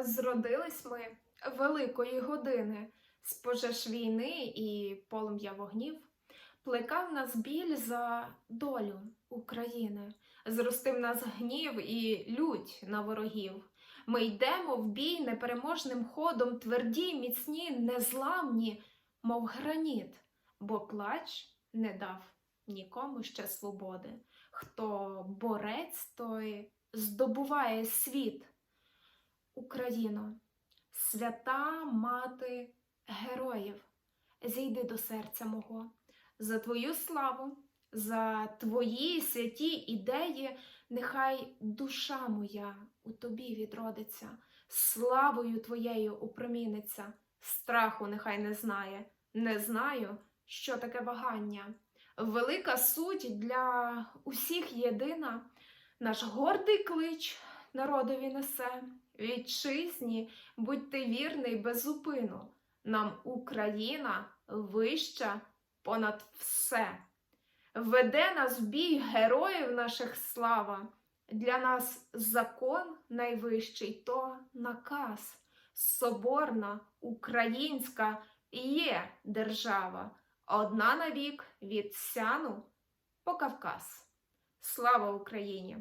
Зродились ми великої години, з пожеж війни і полум'я вогнів, плекав нас біль за долю України, зростив нас гнів і лють на ворогів. Ми йдемо в бій непереможним ходом, тверді, міцні, незламні, мов граніт, бо плач не дав нікому ще свободи. Хто борець, той здобуває світ. Україно, свята мати героїв, зійди до серця мого, за твою славу, за твої святі ідеї, нехай душа моя у тобі відродиться, славою твоєю упроміниться, страху нехай не знає, не знаю, що таке вагання. Велика суть для усіх єдина, наш гордий клич народові несе. Вітчизні, будь ти вірний без зупину. Нам Україна вища понад все. Веде нас бій героїв наших слава. Для нас закон найвищий то наказ. Соборна українська є держава, одна навік від Сяну по Кавказ. Слава Україні!